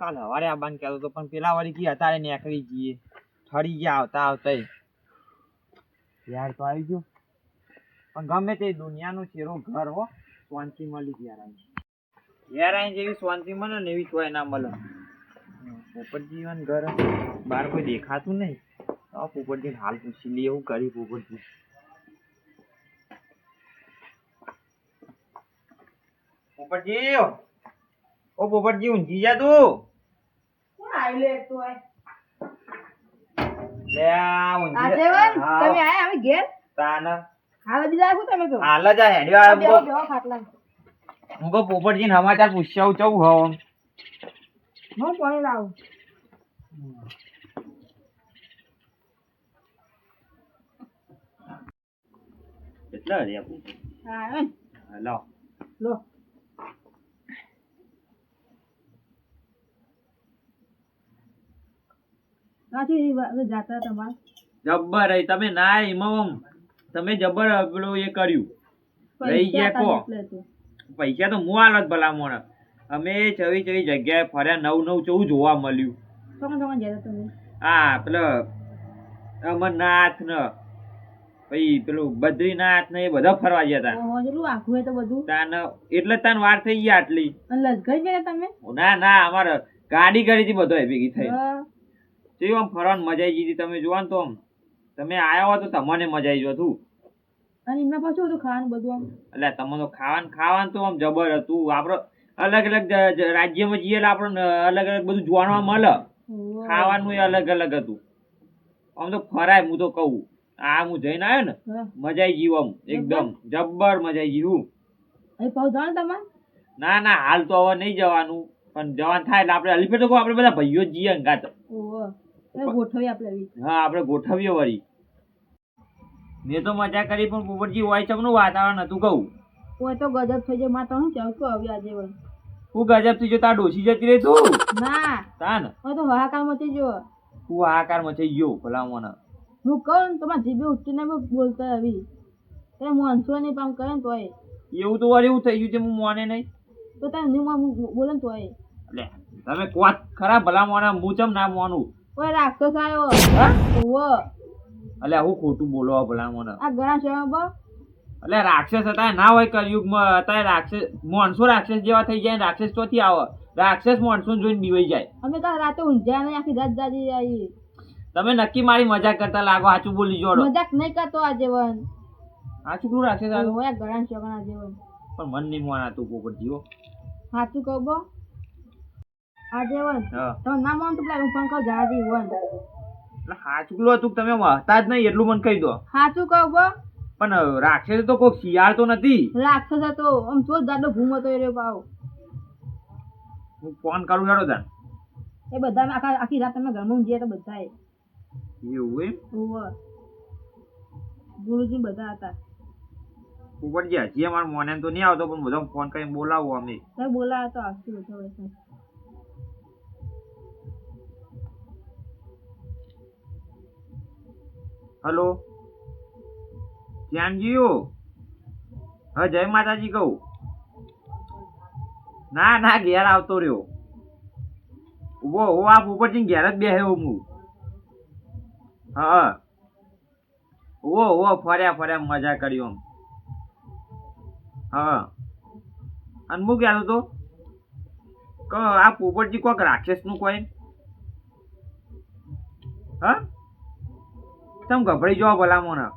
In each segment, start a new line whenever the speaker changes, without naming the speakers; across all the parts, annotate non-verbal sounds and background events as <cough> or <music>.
કાલ હવારે આવવાનું કહેતો હતો પણ પેલા વાળી કી અત્યારે નીકળી જઈએ ઠરી ગયા આવતા આવતા યાર તો આવી ગયો. પણ ગમે તે દુનિયાનું ચેરો ઘર હો શાંતિ મળી ગયા યાર અહીં. જેવી શાંતિ મળે ને એવી કોઈ ના મળે. પોપટજીવન ઘર બહાર કોઈ દેખાતું નહીં. તો પોપટજી હાલ પૂછી લઈએ એવું કરી પોપટજી. પોપટજી! ઓ પોપટજી ઊંઘી જા તું. લે આ ઊંઘી જા. હા,
તમે આયા અમે ઘેર?
તાન.
હાલ બીજા આખું તમે તો.
હાલ જ આ હેડ્યો આ
બેહો
હું
બેહો ખાટલા
હું કહું પોપટજીને સમાચાર પૂછ્યા ચવું હો
હું પાણી લાવું?
કેટલા રહ્યા પોપટ
હા એમ. લો. જાતા તમારે.
જબ્બર રહી તમે ના એમાં તમે જબ્બર પેલું એ કર્યું. રહી ગયા કો પૈસા તો હું આલત ભલા મોણ અમે ચવી ચવી જગ્યાએ ફર્યા નવ નવ ચવું જોવા મળ્યું. હા પેલો અમરનાથ ને પછી પેલું બદ્રીનાથ ને એ બધા ફરવા ગયા તા.
ઓહો આખું તો બધું.
તાન એટલે તાન વાર થઈ ગયા આટલી.
અને ગયા તમે?
ના ના અમારે ગાડી કરી હતી બધો ભેગી થઈ.
હા.
આમ ફરવાની મજા આવી ગઈ તમે જોવા તો આમ તમે આયા હો તો તમને મજા આવી જતું
અને એમના પાછું હતું ખાવાનું બધું આમ.
એટલે તમને ખાવાનું ખાવાનું તો આમ જબર હતું. આપડે અલગ અલગ જ- જ- રાજ્યમાં જઈએ એટલે આપણને અલગ અલગ બધું જોવા મળે. ખાવાનું અલગ અલગ હતું. આમ તો ફરાય હું તો કહું. આ હું જઈને આવ્યો ને. મજા આવી ગયું આમ એકદમ. જબ્બર મજા
જાણ તમારે?
ના ના હાલ તો હવે નહીં જવાનું. પણ જવાનું થાય એટલે આપણે હલીફે તો આપણે બધા ભાઈઓ જ જઈએ અંગાત
ગોઠવી આપણે
હા આપણે ગોઠવીએ વળી. મેં તો મજા કરી પણ પોપટજી હોય ચમનું વાતાવરણ હતું કહું.
હોય તો ગજબ થઈ જાય. માં તો હું તો આવી આજે વળી.
હું ગજબ થઈ જો તાર ડોસી જતી રહી તું.
ના.
તા ને
કોઈ તો હાહાકાર મચી જો
તું હાહાકાર મચી ગયો ભલા મને
હું કહું તમારે જીભે ઉઠીને બોલતા આવી. તે મોનસો નહીં પામ કરે ને તોય.
એવું તો વળી એવું થઈ ગયું છે હું મોને નહીં.
તો તારે નહીં બોલે ને તોય.
એટલે તમે કોત ખરા ભલા મોના હું ચમ ના મોનું?
ઓય રાક્ષસ આવ્યો
હા
ઓવો
એટલે હું ખોટું બોલો ભલા મને
આ ઘણા શેમાં બો.
એટલે રાક્ષસ હતા ના હોય કલયુગમાં અત્યારે રાક્ષસ માણસો રાક્ષસ જેવા થઈ જાય રાક્ષસ ચોથી આવે. રાક્ષસ માણસો જોઈને બીવાઈ જાય.
અમે તો રાતે ઊંઝ્યા નહીં આખી રાત જાગી આવી
તમે નક્કી મારી મજાક કરતા લાગો સાચું બોલી જોડો.
મજાક નહીં કરતો આજે વન
સાચું કરું રાક્ષસ આવ્યો
ઘણા શેમાં આજે વન
પણ મન નહીં મોનાતું પોપટ જીવો.
સાચું કહો આજે વન. તમે ના માન તો પેલા ફોન કહું જાજી વન.
એટલે સાચું તમે હતા જ નહીં એટલું મને કહી દો.
સાચું કહું બો.
પણ રાક્ષસ તો કોઈ શિયાળ તો નથી.
રાક્ષસ હતો આમ તો દાદો ભૂમ હતો એ પાવ
હું ફોન કરું હેડો તાન.
એ બધા આખા આખી રાત તમે ઘરમાં ઊંઘ્યા તો બધા
એવું એમ?
ઓવર ગુરુજી બધા હતા.
પોપટજી હજી અમારે મોને તો નહીં આવતો પણ બધા ફોન કરીને બોલાવો અમે.
બોલાવે તો આવશે બધા
હલો? ધ્યાનજીઓ? હા, જય માતાજી કહું. ના ના, ઘેર આવતો રહ્યો. ઊભો હો આ પોપટજી ઘેર જ બેહ્યો હું. હા. ઓ ઓ ફર્યા ફર્યા, મજા કરી આમ. હા. અને હું કહેતો તો કે આ પોપટજી કોક રાક્ષસનું કોઈ? હા? તમ ગભરાઈ જવા ભલામણ.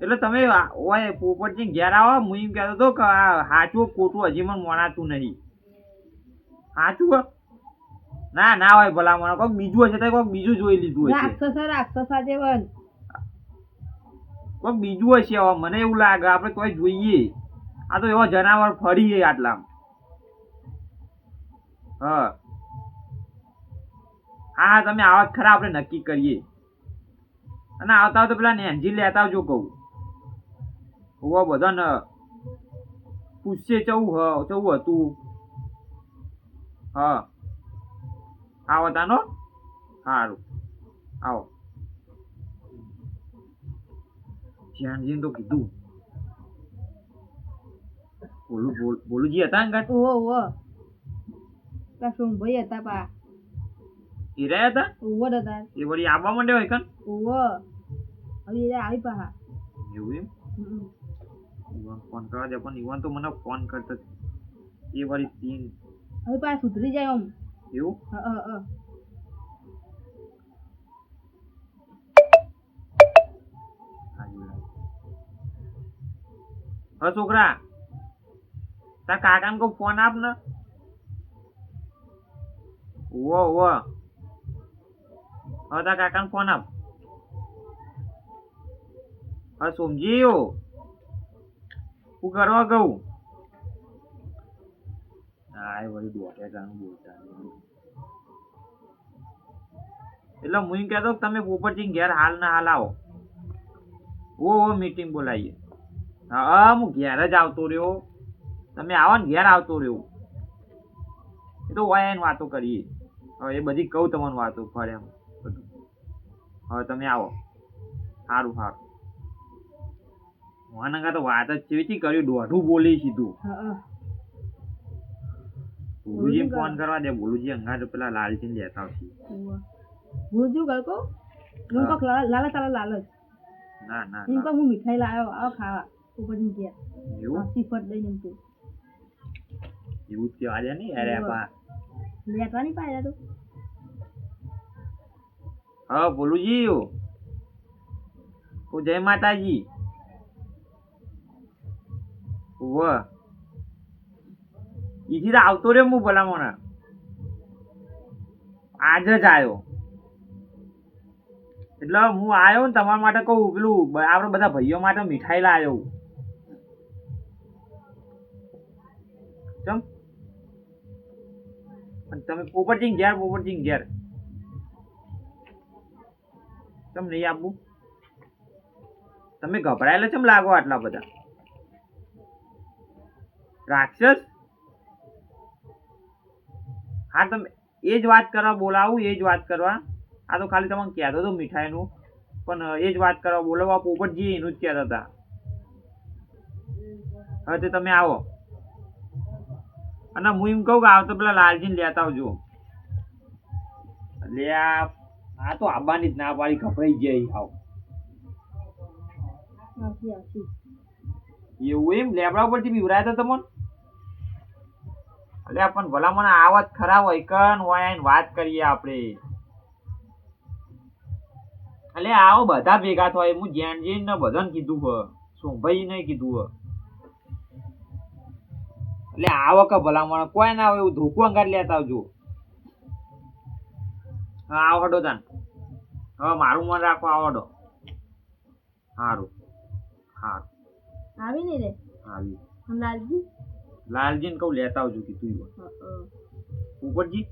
એટલે તમે ઓય પોપટજી ઘેર આવો હું એમ કહેતો હતો કે આ સાચું ખોટું હજી મને મોણાતું નહીં. સાચું ના ના હોય ભલામણ કોઈક બીજું હશે તો કોઈક બીજું જોઈ લીધું હશે.
રાક્ષસ રાક્ષસ આજે વન.
કોઈક બીજું હશે હવે મને એવું લાગે આપણે કોઈ જોઈએ. આ તો એવા જનાવર ફરી આટલા હા. હા, તમે આવા ખરા, આપણે નક્કી કરીએ. અને આવતા તો પેલા નેનજી લેતા આવજો કહું. હોવા બધા ને પૂછશે ચવું હ ચવું હતું. હા. આવો તાનો? સારું આવો. ધ્યાનજીને તો કીધું. બોલું ભોલુજી હતા ને કાંઈ?
ઓ ઓવો શું ભાઈ હતા પા.
એ રહ્યા હતા
ઉવો હતા
એ વળી આવવા માંડ્યા હોય કન
ઉવો. હવે એ આવી પાહા.
એવું એમ? ઈવન ફોન કરવા દે પણ ઈવન તો મને ફોન કરતો એ વળી તીન
હવે પા સુધરી જાય આમ.
એવું?
હા હા હ.
છોકરા તાર કાકાને કોઈ ફોન આપ ને? ઓ ઉવો. હા તારા કાકાને ફોન આપ. હા સોમજી હું કરવા બોલતા એટલે હું એમ કહેતો તમે પોપટજી ઘેર હાલ ના હાલ આવો. ઓ ઓ મીટિંગ બોલાવીએ. હા હા, ઘેર જ આવતો રહ્યો. તમે આવો ને ઘેર આવતો રહ્યો. એ તો હોય એને વાતો કરીએ. હવે એ બધી કહું તમને વાતો ફરે એમ. હવે તમે આવો. સારું સારું વાનગા તો વાત જ ચેવીથી કર્યું? દોઢું બોલી સીધું. ભોલુજી ફોન કરવા દે. ભોલુજી અંગા તો પેલા લાલચીને લેતા આવશે.
ભૂલજું ગળકો હું. કહું લાલચ લાલ લાલચ
ના ના
હું
ના.
હું મીઠાઈ લાવ્યો આવો ખાવા. ઉપરની ગયા
એવું?
શ્રીફળ દઈ ને તું.
એવું જ કહેવા દે ને. અરે. બા
લેતા નહીં પાડ્યા તો.
હા ભોલુજી હું જય માતાજી. વાહ ઈથી તો આવતો રે હું ભલામણ. આજ જ આવ્યો એટલે હું આવ્યો ને તમારા માટે કહું, પેલું આપણે બધા ભાઈઓ માટે મીઠાઈ લાવ્યો ચમ. તમે પોપટસિંહ ઘેર પોપટસિંહ ઘેર. ચમ નહીં આપવું તમે ગભરાયેલા કેમ લાગો આટલા બધા? રાક્ષસ? હા, તમે એ જ વાત કરવા બોલાવું, એ જ વાત કરવા. આ તો ખાલી તમને કહેતો હતો મીઠાઈનું. પણ એ જ વાત કરવા બોલાવવા પોપટજી એનું જ કહેતા હતા. હવે તે તમે આવો. અને હું એમ કહું કે આવતો પેલા લાલજીને લેતા આવજો. એટલે આ આ તો આબાની જ ના પાડી ગભરાઈ જાય આવ. એવું એમ? લેબડા ઉપરથી બીવરાયા હતા તમને? એટલે પણ ભલામણ આ વાત ખરાબ હોય. કન હોય વાત કરીએ આપણે. એટલે આવો બધા ભેગા થાય. હું જ્યાં જઈને બધાને કીધું હ સોંભાઈ ને કીધું હ એટલે આવો કે ભલામણ કોઈ ના આવે એવું ધોકું અંગાર લેતા આવજો. હા આવો હડો તાન. હવે મારું મન રાખો આવો હડો. સારું સારું
આવી ને રે?
આવી.
લાલજી લાલજી?
ને કહું લેતા આવજો કીધું તું
હ
ઉપરજી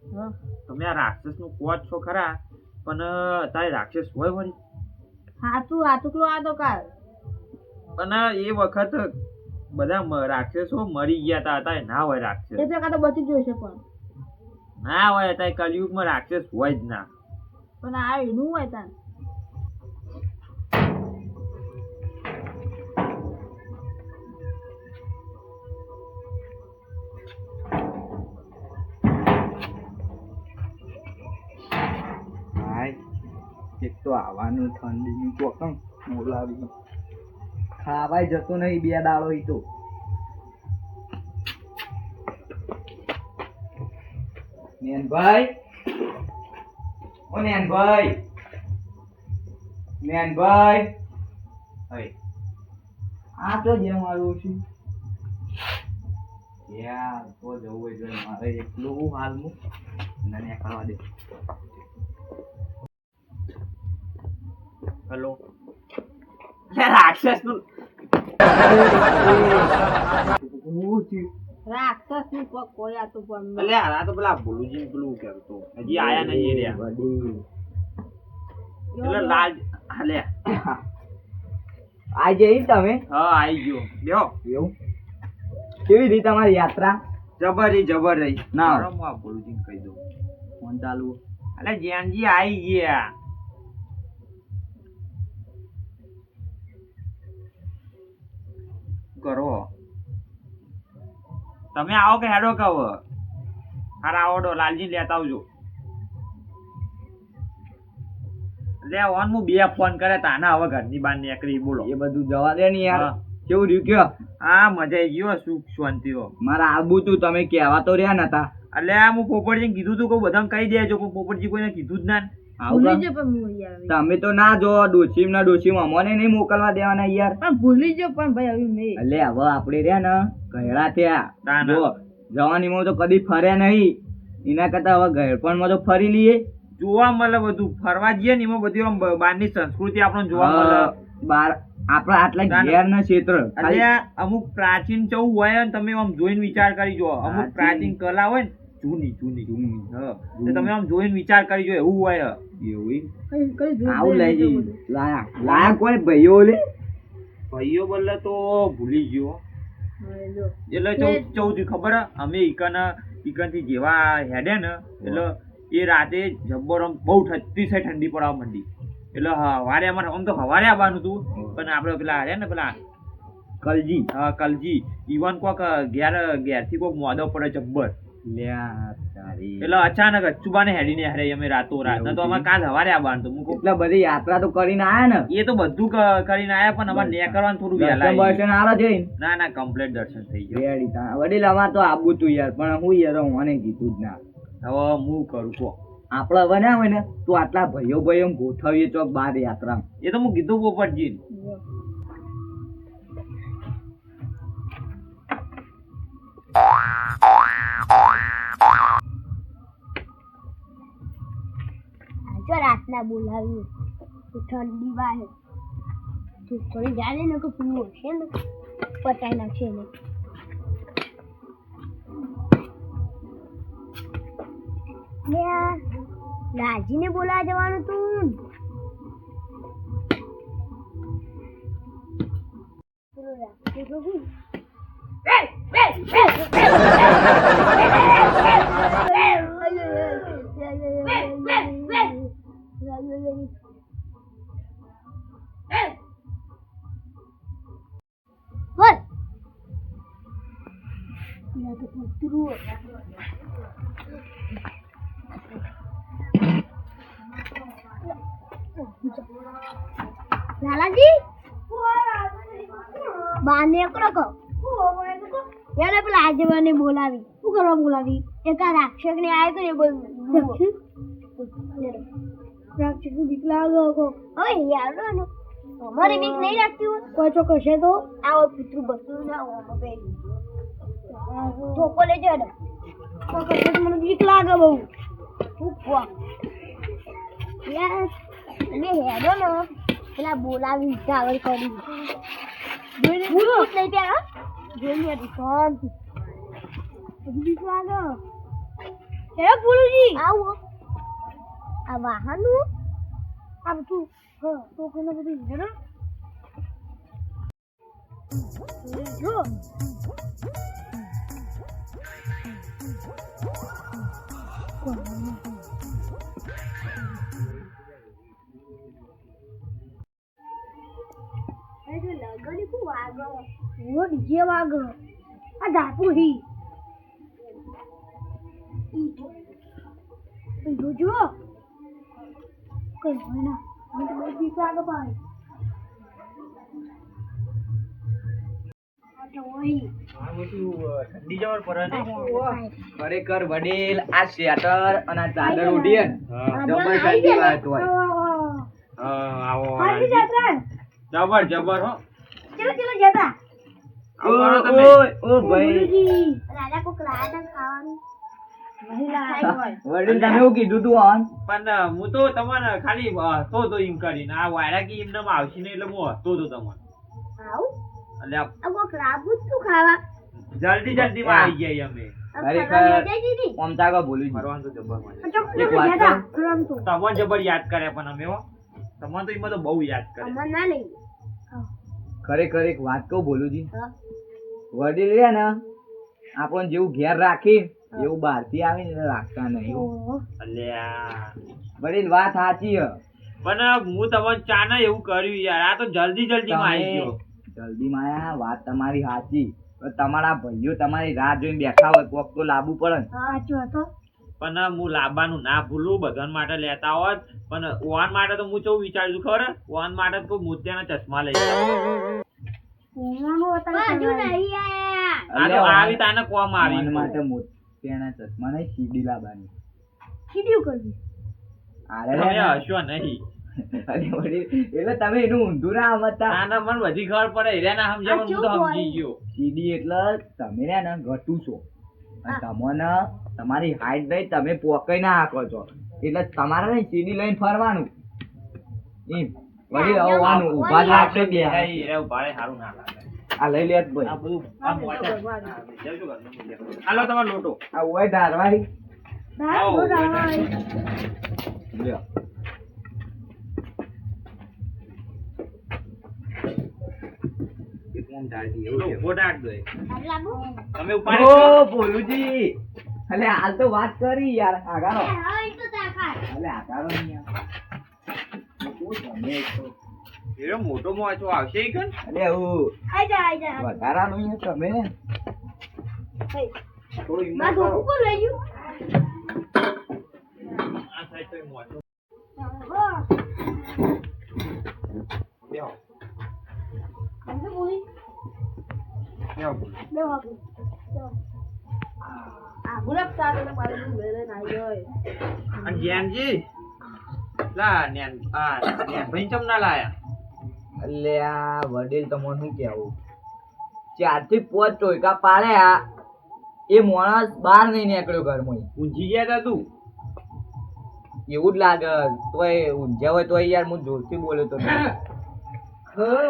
તમે આ રાક્ષસનું કોચ છો ખરા પણ તારે રાક્ષસ હોય વળી?
હાથું હાચું કલો આ તો કાલ
અને એ વખત બધા રાક્ષસો મરી ગયા હતા ના હોય રાક્ષસ.
એટલે કાં તો બચી છે પણ.
ના હોય અત્યારે કલયુગમાં રાક્ષસ હોય જ ના.
પણ આ એનું હોય તાન.
હાય એક તો આવવાનું ઠંડીનું ચોકમ બોલાવી ખાવાય જતો નહીં બે દાડો એ તો. નેનભાઈ ઓ નેનભાઈ નેનભાઈ હઈ આ તો જેમ આવ્યું છું. યાર તો જવું હોય જોઈએ. મારે એકલું હાલનું મને કરવા દે.
હેલો
રાક્ષસનું <laughs> રાક્ષસની પગ કોઈ આ પણ
એટલે આ તો પેલા ભોલુજી પેલું કરતો હજી આયા નહીં રહ્યા. એટલે લાલ હાલે
આજે ઈ તમે?
હા આઈ ગયો.
એવું? કેવી રીતે તમારી યાત્રા?
જબર રહી જબર રહી.
ના.
હું આ ભોલુજીને કહી દઉં.
ફોન ચાલુ.
અલે જ્ઞાનજી આઈ ગયા. કરો? તમે આવો કે હેડો કહો હારા આવો ડો લાલજી લેતા આવજો. લે ઓન હું બે ફોન કરે તાના હવે ઘરની બહાર નીકળી બોલો.
એ બધું જવા દે ને યાર. કેવું રહ્યું કયો?
હા મજા આવી ગયો સુખ શાંતિઓ
મારા આબુ તું તમે કહેવા તો રહ્યા નતા.
એટલે હું પોપટજીને કીધું તું કે બધાને કહી દેજો કે પોપટજી કોઈને કીધું જ ના ને.
ભૂલી જો પણ હું યાર
તમે તો ના જો ડોસીમ ના ડોસીમ અમોને નહીં મોકલવા દેવાના યાર.
પણ ભૂલી જો પણ ભાઈ હવે મેં.
એટલે હવે આપણે રહ્યા ને ગયડા થયા. જો જવાનીમાં તો કદી ફર્યા નહીં. એના કરતા હવે ગયડપણમાં તો ફરી લઈએ.
જોવા મળે બધું. ફરવા જઈએ ને એમાં બધી આમ બહારની સંસ્કૃતિ આપણને જોવા મળે.
બાર આપણા આટલા. ઘેર ના ક્ષેત્ર.
અમુક પ્રાચીન ચૌ હોય ને તમે આમ જોઈને વિચાર કરી જો અમુક.
પ્રાચીન
કલા હોય ને જૂની જૂની.
જૂની.
હા. તમે આમ જોઈને વિચાર કરી જો એવું હોય
એવું
કઈ કઈ
આવું લઈ
જોઈ
લાયા લાયા કોઈ ભાઈઓ લે.
ભાઈઓ બદલે તો ભૂલી ગયો. એટલે ચૌદ ચૌદ ખબર હે? અમે ઈકન ઈકનથી જેવા હેડે ને એટલે એ રાતે જબ્બર આમ બહુ અતિશય ઠંડી પડવા માંડી. એટલે હવારે અમારે આમ તો હવારે આવવાનું હતું પણ આપણે પેલા હે ને પેલા
કલજી.
હા કલજી. ઈવન કોક ઘેર ઘેરથી કોક મોદો પડે જબ્બર. એટલે અચાનક અચુબાને હેડીને હારે અમે રાતો રાત તો અમારે કાલ સવારે આવવાનું તો હું
એટલે બધી યાત્રા તો કરીને આયા ને?
એ તો બધું કરીને આયા પણ અમારે નીકળવાનું થોડું વહેલા
દર્શન આરા જઈને
ના ના કમ્પ્લીટ દર્શન થઈ ગયું.
રેડી તા. વડીલ અમાર તો આબુ તું યાર પણ હું યાર મને કીધું જ ના.
હવે હું કરું છું
આપડે હવે ના હોય ને તો આટલા ભાઈઓ ભાઈઓ ગોઠવીએ ચોક બાર યાત્રા
એ તો હું કીધું પોપટજી
રાતના બોલાવ્યું ઠંડી વાહે તું થોડી જાણે ને કે પીવું હશે ને પટાઈ નાખશે ને આ લાજીને બોલાવા જવાનું તું પેલું રાખી તો શું? બોલ યા તો કૂતરું લાલાજી બાને એકલો કહો એને પેલા આજેવાને બોલાવી શું કરવા બોલાવી એક આ રાક્ષસ ને આવ્યો તો ને બોલ રાક્ષસ બીક લાગે કો હવે યાર નો. અમારી બીક નહીં લાગતી હોય. કોઈ તો છે તો? આવો પુત્ર બસું ના હોય બે. ધોકો લેજો કશે તો મને બીક લાગે બહુ. ઉપવા યાર અને હેડો ને. પેલા બોલાવી ટાવર કરી. જોઈને ભૂત નહીં ત્યાં જોઈને શાંતિ. બીક લાગે. હેડો ભૂલુજી આવો. આ વાહનનું આ બધું હા, તો કોને બધું ને જો. ઓ ડીજે વાગ? આ ધાપુ હી. કઈ હોય ના મને તો બહુ બીક લાગે ભાઈ
ખરેખર વડીલ આ શેટર અને આ ચાદર ઉડીએ જબર ઠંડી વાત હોય.
આવો જબર જબર હો.
ચલો ચલો જતા.
ઓ, ઓ ભાઈ.
રાજા કોક રાજા ખાવાનું.
વડીલ તમે એવું કીધું તું આન
પણ હું તો તમને ખાલી અ, તો એમ કરીને. આ વાયરા એમને આવશે ને એટલે હું હતો તો તમને.
આવું?
એટલે આ
આ કોક રાબુ તું ખાવા?
જલ્દી જલ્દી માં આવી ગયા અમે
ખરેખર
જઈ દીધી?
ઓમ તાકો ભૂલી ગયો.
તો જબર મજા
એક વાત કહું?
તમને જબર યાદ કરે પણ અમે હો. તમને તો એમાં તો બહુ યાદ કરે.
અમાર ના લઈ
ખરેખર એક વાત કહું બોલું
હા.
વડીલ રે ને આપણને જેવું ઘેર રાખી એવું બહારથી આવે ને લાગતા નહીં
અલ્યા.
વડીલ વાત સાચી હ.
પણ હું તમને ચા ના એવું કર્યું યાર. આ તો જલ્દી જલ્દી માં આવી ગયો.
જલ્દી માં આયા, વાત તમારી સાચી. તમારા ભાઈઓ તમારી રાહ જોઈને બેઠા હોય કોક તો લાવવું પડે ને.
સાચું હતો
પણ હું લાવવાનું ના ભૂલું બધા માટે લેતા હોત. પણ ઓન માટે તો હું કેવું વિચારું છું ખબર ઓન માટે તો મોતિયાના ચશ્મા લઈ આવી તાને કોમ આવી
માટે માટે મોતિયાના ચશ્મા નહીં સીડી લાવવાની
કીધું કરવી.
અરે
તમે હશો નહીં.
અરે વળી, એટલે તમે એનું ઊંધું ના સમજતા.
આના મને બધી ખબર પડે. હીરા ના સમજે હું તો સમજી ગયો.
સીડી એટલે તમે રહ્યા ને ઘટું છો. તમને તમારી હાઈટ ભાઈ તમે પોકાઈ ના હાકો છો. એટલે તમારે નહીં સીડી લઈને ફરવાનું. એમ. વળી આવવાનું ઊભા રાખશે બે
ઊભા સારું ના લાગે.
આ લઈ લે
આ
ભાઈ.
આ બીજા? હાલો તમારો લોટો.
આ ઓય અલે હાલ તો વાત કરી યાર આગારો. અલે આગારો નહીં યાર શું તમે છો?
હીરો મોટો મોચો આવશે ઈ કન?
અલે હું
આઈ જા, આઈ જા.
વધારાનું અહીંયા તમે
હે.
થોડું હિંમત
મારું
કરો.
ધોકું કોણ લઈ ગયું?
આ સાઈડ તો મોચો.
હા.
બેહો,
તમને બોલી?
બેહો.
બે વાગે. ચાલો.
આ ગુલાબ સાગર મારું દૂધ લઈ લઈને આવી ગયો
અને જેનજી, લા, નેન- આ, નેનભાઈ ચમ ના લાયા?
અલે આ વડીલ તમારું શું કહેવું? ચારથી પોચ ટોયકા પાડ્યા એ માણસ બહાર નહીં નીકળ્યો ઘરમાં
ઊંઘી ગયા તા તું?
એવું જ લાગે. તોય ઊંઝ્યા હોય તોય યાર હું જોરથી બોલ્યો તો.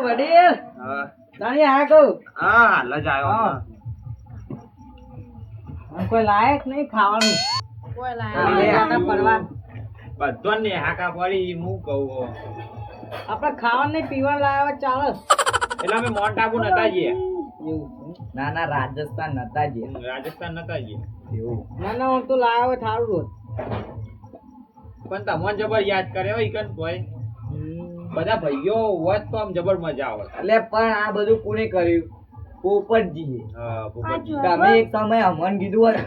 વડીલ.
હા.
તાણી આ કહું
હા, હાલ જ આવ્યો.
કોઈ લાયક નહીં ખાવાનું.
કોઈ
લાયક
લાયા
આના ફરવા
બધો ને હાકા પડી હું કહું.
આપણે ખાવા નહીં પીવાનું લાવ્યા ચાલે.
એટલે અમે મોન્ટ આબુ નતા જઈએ.
ના ના રાજસ્થાન નતા જઈએ.
રાજસ્થાન નતા જઈએ.
એવું. ના ના હું તો લાવ્યો થારું રોજ.
પણ તમને જબર યાદ કરે હોય કન ભાઈ. બધા ભાઈઓ હોત તો આમ જબર મજા આવે.
એટલે પણ આ બધું કોને કર્યું?
પોપટજી.
તમે એક સમય અમન કીધું હોય.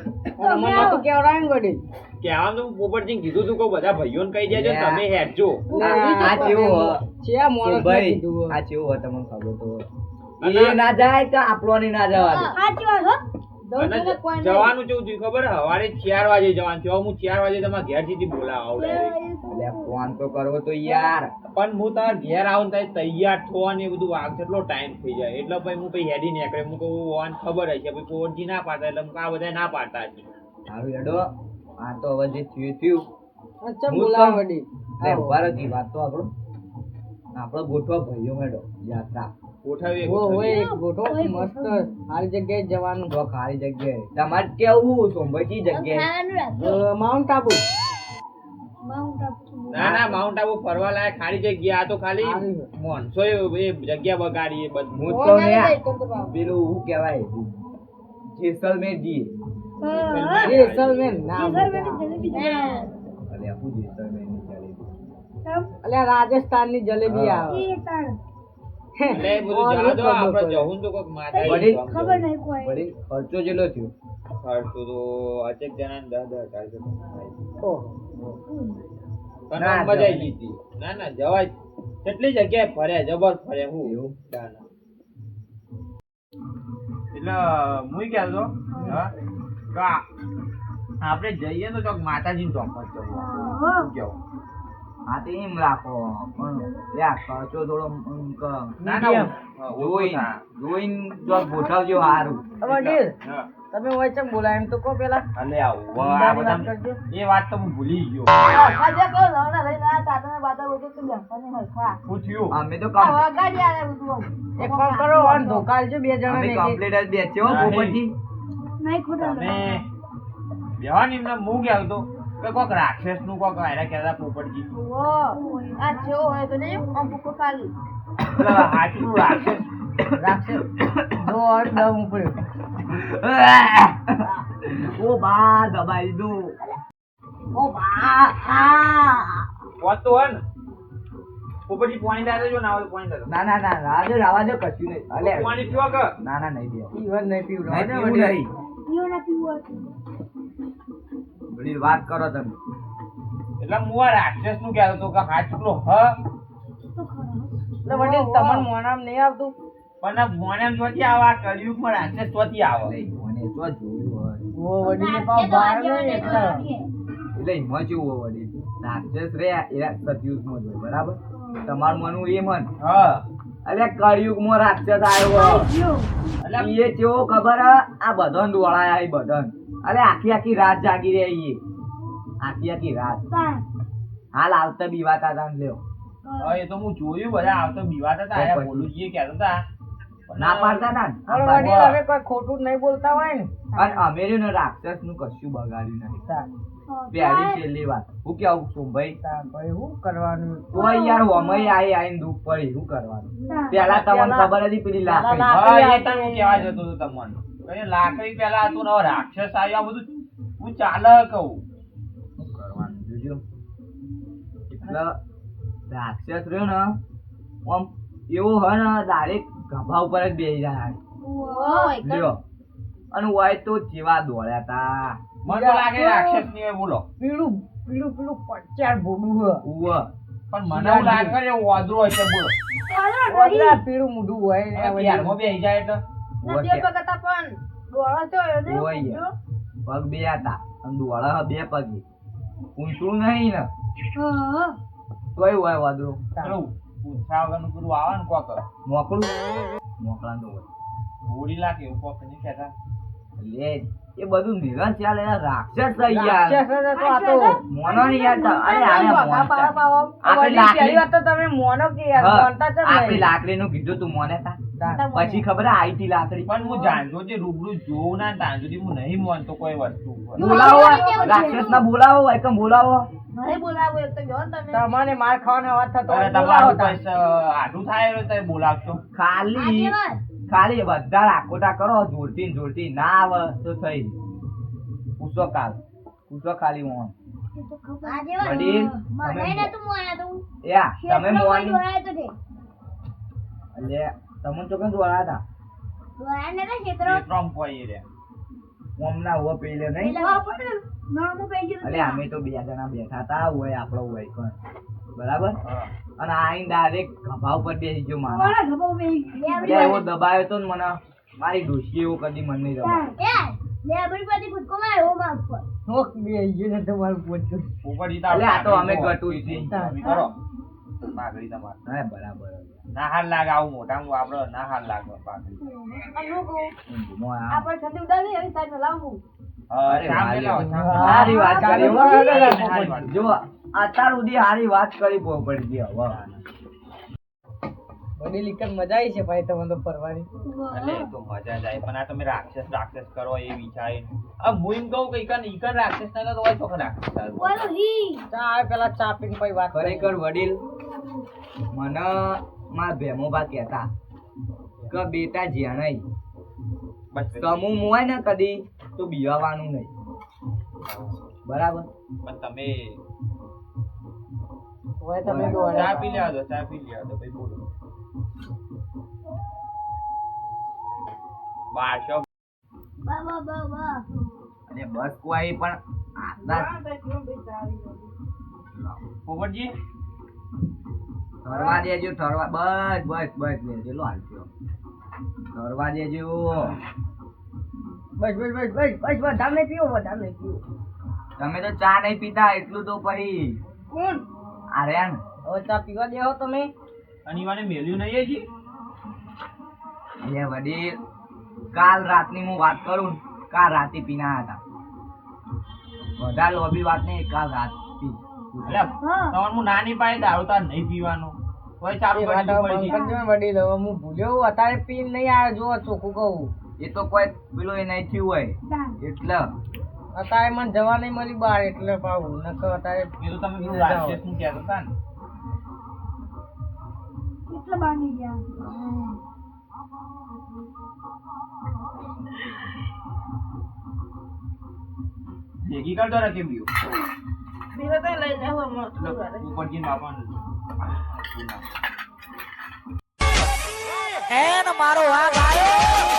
અમન તો કેવડાય ને વડીલ
કહેવાનું તો હું કીધું તું કહું બધા ભાઈઓને કહી દેજો તમે હેડજો
આ કેવું હોય. ભાઈ આ કેવો તમને ખબર તો એ ના જાય તો આપણો ના જવા દે.
સાચી વાત
જવાનું કેવું થયું ખબર? સવારે ચાર વાગે જવાનું થયું હું ચાર વાગે તમારા ઘેર સુધી બોલાવા આવું
ફોન તો કરવો તો યાર.
પણ હું તાર ઘેર આવું ને તૈયાર થવા ને બધું વાગ કેટલો ટાઈમ થઈ જાય. એટલે ભાઈ હું પછી હેડી નીકળે. હું કહું વાન ખબર હશે. ભાઈ ફોરજી ના પાડતા એટલે હું આ બધા ના પાડતા છે
સારું હેડો. આ તો હવે જે થયું થયું.
અચ્છા
હું
બોલાવો
તો-
વડીલ
એટલે ઊભા રહો વાત તો આપણો આપણો ગોઠવા ભાઈઓ મેડો યાત્રા.
માઉન્ટ આબુ
ના ના માઉન્ટ આબુ ફરવા લાયક ખાલી જગ્યા. આ તો ખાલી માણસો એ જગ્યા બગાડી બધું
હું તો પેલું શું કહેવાય જેસલમેર જઈએ.
હા.
જેસલમેર
જેસલમેરની. જલેબી.
આવે.
ખર્ચો જેટલો થયો?
ખર્ચો તો અચેક જણા દસ દસ હજાર. પણ
ના,
મજા ગઈ ના ના જવાય. કેટલી જગ્યાએ ફર્યા જબર ફર્યા હું
એવું?
એટલે હું કહેતો હા. કે આ- આપણે જઈએ તો ચોક માતાજી ચોક જ જવું. કેવું?
હા તો એમ રાખો. પણ યાર ખર્ચો થોડો
ના ના.
જોઈન જોઈન જો ગોઠવજો સારું
વડીલ તમે હોય છે બોલા એમ તો કહો પેલા. અને
એ વાત તો હું ભૂલી ગયો.
આજે કહો લવણા લઈને આ તાતાને બાતા બોલતો તો બેસવાની હરખા
પૂછ્યું. થયું
અમે તો કામ
વગાડી આલે બધું એક કામ કરો? અને ધોકા આલજો બે જણા ને
કમ્પ્લીટ જ
બેચ્યો.
પોપટજી
નહીં. ખોટા
તમે બેવાની એમને હું કહેતો કે કોક રાક્ષસનું કોક વાયરા કહેતા પોપટજી.
ઓ, આ જેવો હોય તો નહીં આમ ભૂકો ખાલી.
હાચું રાક્ષસ.
રાખશે જો આ દમ ઉપડ્યો.
ઓ બા દબાઈ દીધું ઓ બા આ
હોતું હોય ને? પોપટજી પાણી લાવી દેજો ના આવે તો પાણી લાવી
ના ના ના દો રાવા દો કશું નહીં. અલે.
પાણી પીવા કે?
ના ના નહીં
ઈવન નહીં
પીવું. નહીં
પીવો ના
વાત કરો તમે.
એટલે હું આ રાક્ષસનું કહેતો હતો કે હાથ ચૂકલો હ?
એટલે વડીલ તમને મોનામ નહીં આવતું?
પણ આ જોતી આવે આ કળિયુગમાં રાક્ષસ ચોથી આવે.
એટલે મને તો જોયું હોય.
ઓ વડીલે પાવ બહાર નહીં એટલે
એમાં કેવું હોય વડીલ. રાક્ષસ રે એ સતયુગમાં હોય બરાબર? તમારું મનવું એ મન.
હા.
અલે કળિયુગમાં રાક્ષસ આવ્યો.
એટલે
એ કેવો ખબર હે? આ બધન દોડાયા એ બધાને. અરે આખી આખી રાત જાગી રહી આખી આખી રાત. હાલ આવતા બીવાતા ને લ્યો.
એ તો હું જોયું બધા આવતો બીવાતા હતા આયા
પછી.
બોલુજીએ કહેતા હતા.
ના પાડતા હતા ને.
પણ હવે કોઈ ખોટું નહીં બોલતા હોય ને.
અને અમે ને રાક્ષસનું કશું બગાડ્યું નહીં.
તાર
પહેલી છેલ્લી વાત. હું કેવું છું ભાઈ?
ભાઈ શું કરવાનું?
તો યાર વમય આઈ આઈને દુઃખ પડી શું કરવાનું? પેલા તમને ખબર હતી પેલી લાકડી.
હા, એ
આવતી
હું કેવા જતો હતો તમને. લાકડી પેલા હતું ને રાક્ષસ આવ્યો આ બધું હું ચાલે કહું
કરવાનું? જોજો. એટલે રાક્ષસ રહ્યો ને આમ એવો હોય ને ડાયરેક્ટ ગભા ઉપર જ બેસી જાય લ્યો. અને હોય તો જેવા દોડ્યા તા.
મને તો લાગે રાક્ષસની બોલો.
પીળું પીળું પીળું પચાર હોય.
ઉવ.
પણ મને એવું લાગે કે વાદળો હશે બોલો.
ઓદરા પીળું મોઢું હોય ને આ વડીલ.
બેસી જાય તો
પણ ડોળા તો એને
ઉવ પગ બે હતા અને દોડા બે પગે. ઊંચું નહીં ને. તોય હોય વાદળો.
પેલું વગરનું પેલું આવે ને કોક.
મોકળું. મોકળા હોય.
હોડી લાગે એવું કોક નહીં કહેતા.
લે એ બધું નિરંત ચાલે રાક્ષસ થઈ યાર
રાક્ષસ આ તો.
મોનો ની યાર અરે આને
ભગા પાવા પાવા.
આપણે લાકડી-
વાત તો તમે મોનો કે યાર,
હા,
મોનતા જ
આપણે
નહીં.
લાકડીનું કીધું તું મોને તા. પછી ખબર આઈ તી લાકડી.
પણ હું જાણતો જે રૂબરૂ જોઉં ના ત્યાં સુધી હું નહીં માનતો કોઈ વસ્તુ
બોલાવો રાક્ષસ ના બોલાવો એકમ બોલાવો.
નહીં બોલાવો એક તો જો તમે.
તમને માર ખાવાનો અવાજ થતો
અરે
હોય તો બોલાવો
તમારું
તાર.
કોઈ આટલું થાય તમે બોલાવશો.
ખાલી ખાલી બધા રાખોટા કરો જોડતી જોડતી ના આવે તો થઈ પૂછો કાલ. પૂછો ખાલી મોન વડીલ તમે મોન એટલે તમે તો કેમ દોડા હતા.
ક્ષેત્રમાં કોઈ રે.
ઓમના હુવા પેલે નહીં. અલે અમે તો બે જણા બેઠા હતા હોય આપણો હોય કોણ બરાબર?
હા.
અને આઈને ડાયરેક્ટ ખભા ઉપર બેસી ગયો મારા. એવો દબાયો તો ને મને. મારી ડોશી એવો કદી મન નહીં
શોખ બી આઈ ગયો ને તમારું પોચું.
પોપટજી તો
અલે આ તો અમે ગટું.
કરો પાઘડી તમારે
હા બરાબર.
ના હાલ લાગે આવું મોટા આપડે ના હાલ લાગે
આપણે ઠંડી ઉડાડી સાઈડ લાવવું
હા,
વાત. કરી હો. જો અત્યાર સુધી સારી વાત કરી હવે.
મજા આવી છે ભાઈ તમને તો ફરવાની?
એટલે તો મજા જ આવી પણ આ તમે રાક્ષસ રાક્ષસ કરો એ વિચારી આ હું એમ કહું કે ઈકન ઈકન રાક્ષસ ના તો હોય તો રાક્ષસ.
ચા આવે પેલા ચા પીને પછી વાત
ખરેખર વડીલ મને મારા ભેમોબા કહેતા કે બેટા જ્યાં
બસ.
સમૂહ હોય ને કદી તો બીવાવાનું નહીં. બરાબર?
પણ તમે
હવે તમે
ચા પી લેવા દો ચા પી લેવા દો ભાઈ બોલો. બારસો
અને બસ કોઈ પણ
પોપટજી
ઠરવા દેજો ઠરવા બસ બસ બસ લેજો લો હાલજો ઠરવા દેજો.
બસ બસ બસ બસ બસ વધારે નહીં પીવો વધારે નહીં પીવો.
તમે તો ચા નહીં પીતા એટલું તો પછી
કોણ?
આર્યન
હવે ચા પીવા દેવો તમે.
અને મને મેલ્યું નહીં હજી?
એ વડીલ કાલ રાતની હું વાત કરું કાલ રાતે પીના હતા. બધા લોબી વાત નહીં કાલ રાત પી.
એટલે તમારે હું નાની પાડે દારૂ તાર નહીં પીવાનો. કોઈ ચાલુ કરી
હું ભૂલ્યો અત્યારે પીન નહીં આવ્યો જો ચોખ્ખું કહું.
એ તો કોઈ પેલો એ નહીં થયું હોય. એટલે.
અત્યારે મને જવા નહીં મળી બહાર એટલે પાવું નકર અત્યારે
તમે પેલું નું? કહેતા હતા ને
એન મારો આ આવ્યો.